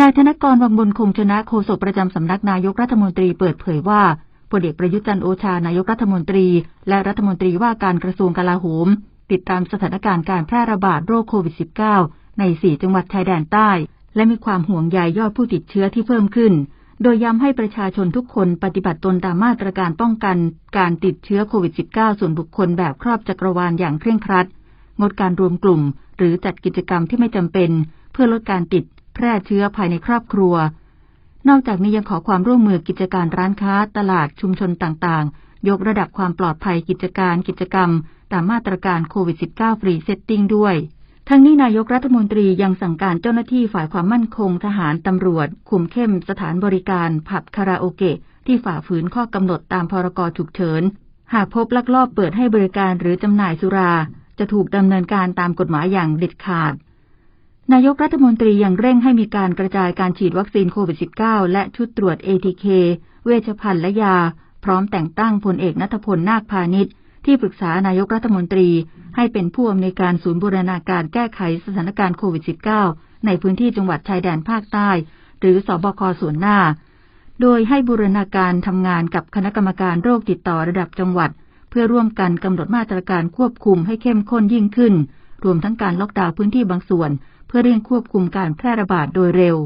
นายธนกรวังบุญคงชนะโฆษกประจำสำนักนายกรัฐมนตรีเปิดเผยว่าพลเอกประยุทธ์จันโอชานายกรัฐมนตรี และรัฐมนตรีว่าการกระทรวงกลาโหม ติดตามสถานการณ์การแพร่ระบาดโรคโควิด -19 ใน 4 จังหวัดชายแดนใต้ และมีความห่วงใยยอดผู้ติดเชื้อที่เพิ่มขึ้น โดยย้ำให้ประชาชนทุกคนปฏิบัติตนตามมาตรการป้องกัน การติดเชื้อโควิด -19 ส่วนบุคคลแบบครอบจักรวาลอย่างเคร่งครัด งดการรวมกลุ่ม หรือจัดกิจกรรมที่ไม่จำเป็น เพื่อลดการติด พร่เชื้อภายในครอบครัว นอกจากนี้ยังขอความร่วมมือกิจการร้านค้า ตลาดชุมชนต่างๆ ยกระดับความปลอดภัยกิจการกิจกรรม ตามมาตรการโควิด -19 ฟรีเซตติ้งด้วย ทั้งนี้นายกรัฐมนตรียังสั่งการเจ้าหน้าที่ฝ่ายความมั่นคงทหารตำรวจ คุมเข้มสถานบริการ ผับคาราโอเกะที่ฝ่าฝืนข้อกำหนดตามพรกฉุกเฉินหากพบลักลอบเปิดให้บริการหรือจำหน่ายสุรา จะถูกดำเนินการตามกฎหมายอย่างเด็ดขาด นายกรัฐมนตรียังเร่งให้มีการกระจายการฉีดวัคซีนโควิด -19 และชุดตรวจ ATK เวชภัณฑ์และยา พร้อมแต่งตั้งพลเอกนัทพลนาคพาณิชย์ ที่ปรึกษานายกรัฐมนตรี ให้เป็นผู้อำนวยการศูนย์บูรณาการแก้ไขสถานการณ์โควิด -19 ในพื้นที่จังหวัดชายแดนภาคใต้ หรือสอบคส่วนหน้า โดยให้บูรณาการทำงานกับคณะกรรมการโรคติดต่อระดับจังหวัด เพื่อร่วมกันกำหนดมาตรการควบคุมให้เข้มข้นยิ่งขึ้น รวมทั้งการล็อกดาวน์พื้นที่บางส่วน เพื่อเร่งควบคุมการแพร่ระบาดโดยเร็ว